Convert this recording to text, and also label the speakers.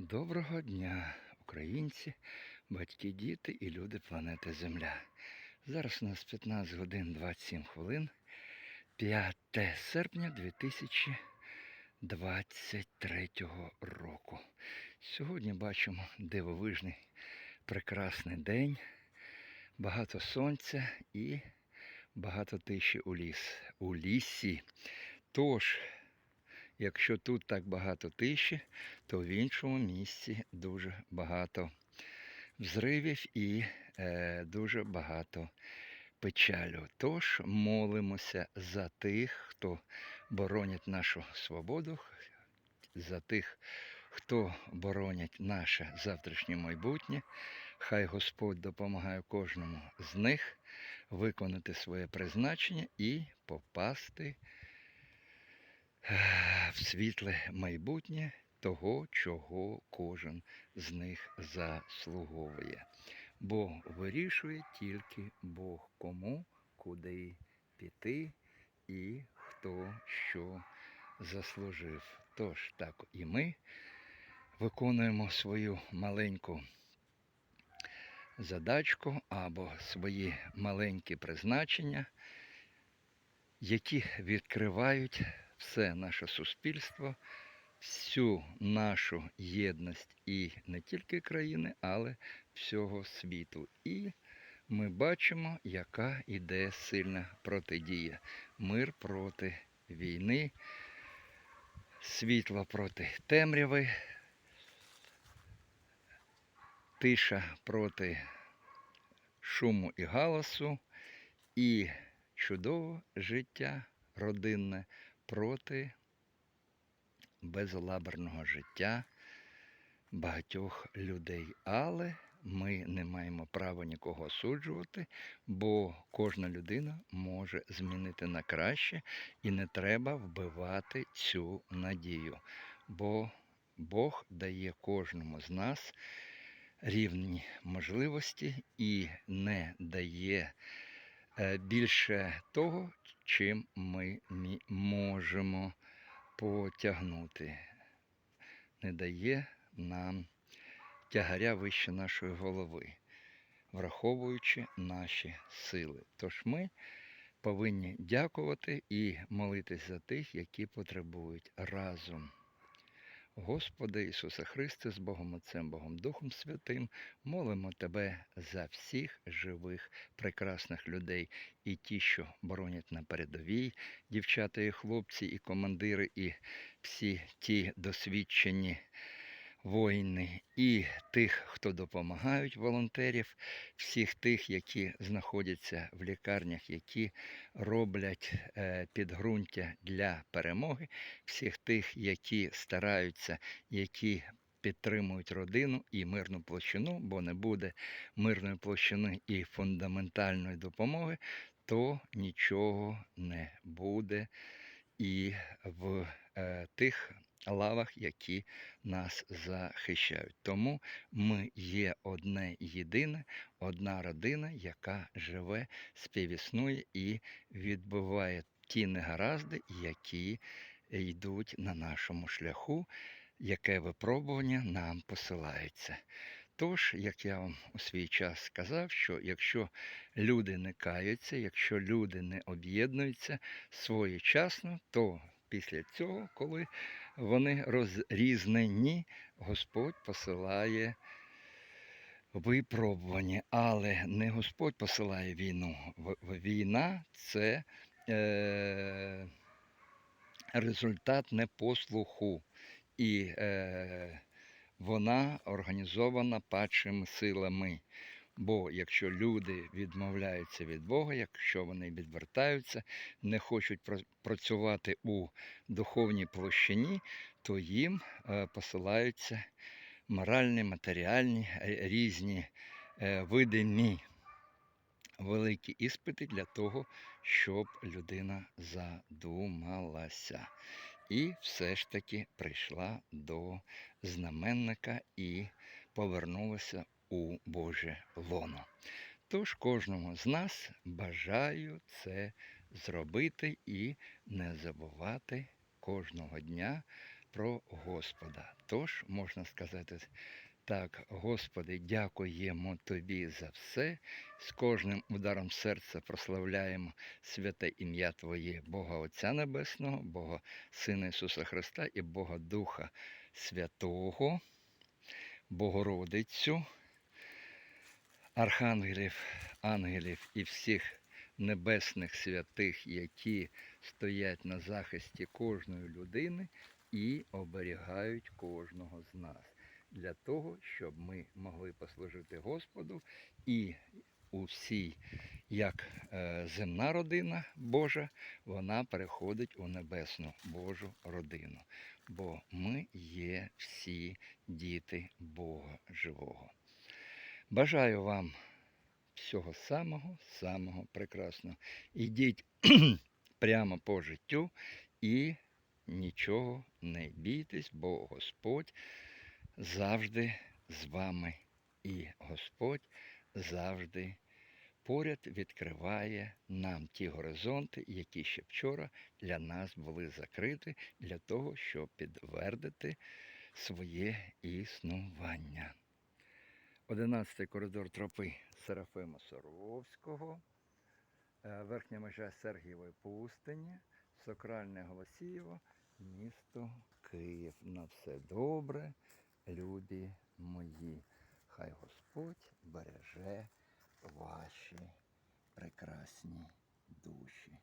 Speaker 1: Доброго дня, українці, батьки, діти і люди планети Земля. Зараз у нас 15 годин 27 хвилин, 5 серпня 2023 року. Сьогодні бачимо дивовижний прекрасний день, багато сонця і багато тиші у ліс. У лісі. Тож, якщо тут так багато тиші, то в іншому місці дуже багато взривів і е, дуже багато печалю. Тож молимося за тих, хто боронять нашу свободу, за тих, хто боронять наше завтрашнє майбутнє. Хай Господь допомагає кожному з них виконати своє призначення і попасти в світле майбутнє того, чого кожен з них заслуговує. Бо вирішує тільки Бог, кому куди піти і хто що заслужив. Тож так і ми виконуємо свою маленьку задачку або свої маленькі призначення, які відкривають все наше суспільство, всю нашу єдність і не тільки країни, але всього світу. І ми бачимо, яка іде сильна протидія. Мир проти війни, світло проти темряви, тиша проти шуму і галасу, і чудове життя родинне проти безалаберного життя багатьох людей. Але ми не маємо права нікого осуджувати, бо кожна людина може змінити на краще і не треба вбивати цю надію. Бо Бог дає кожному з нас рівні можливості і не дає більше того, чим ми можемо потягнути. Не дає нам тягаря вище нашої голови, враховуючи наші сили. Тож ми повинні дякувати і молитись за тих, які потребують разом. Господи Ісусе Христе, з Богом Отцем, Богом Духом Святим, молимо Тебе за всіх живих, прекрасних людей, і ті, що боронять на передовій, дівчата і хлопці, і командири, і всі ті досвідчені воїни, і тих, хто допомагають волонтерів, всіх тих, які знаходяться в лікарнях, які роблять е, підґрунтя для перемоги, всіх тих, які стараються, які підтримують родину і мирну площину, бо не буде мирної площини і фундаментальної допомоги, то нічого не буде і в е, тих лавах, які нас захищають. Тому ми є одне єдине, одна родина, яка живе, співіснує і відбиває ті негаразди, які йдуть на нашому шляху, яке випробування нам посилається. Тож, як я вам у свій час сказав, що якщо люди не каються, якщо люди не об'єднуються своєчасно, то після цього, коли вони розрізнені, Господь посилає випробування. Але не Господь посилає війну. Війна це е, результат непослуху. І е, вона організована падшими силами. Бо якщо люди відмовляються від Бога, якщо вони відвертаються, не хочуть працювати у духовній площині, то їм е, посилаються моральні, матеріальні е, різні е, видимі великі іспити для того, щоб людина задумалася. І все ж таки прийшла до знаменника і повернулася у Боже лоно. Тож кожному з нас бажаю це зробити і не забувати кожного дня про Господа. Тож можна сказати так, Господи, дякуємо Тобі за все. З кожним ударом серця прославляємо святе ім'я Твоє, Бога Отця Небесного, Бога Сина Ісуса Христа і Бога Духа Святого, Богородицю, архангелів, ангелів і всіх небесних святих, які стоять на захисті кожної людини і оберігають кожного з нас для того, щоб ми могли послужити Господу і у всій, як е, земна родина Божа, вона переходить у небесну Божу родину. Бо ми є всі діти Бога живого. Бажаю вам всього самого, самого прекрасного. Ідіть прямо по життю і нічого не бійтесь, бо Господь завжди з вами. І Господь завжди поряд відкриває нам ті горизонти, які ще вчора для нас були закриті, для того, щоб підтвердити своє існування. Одинадцятий коридор тропи Серафима Соровського, е, верхня межа Сергієвої пустині, Сокральне Голосієво, місто Київ. На все добре, любі мої. Хай Господь береже ваші прекрасні душі.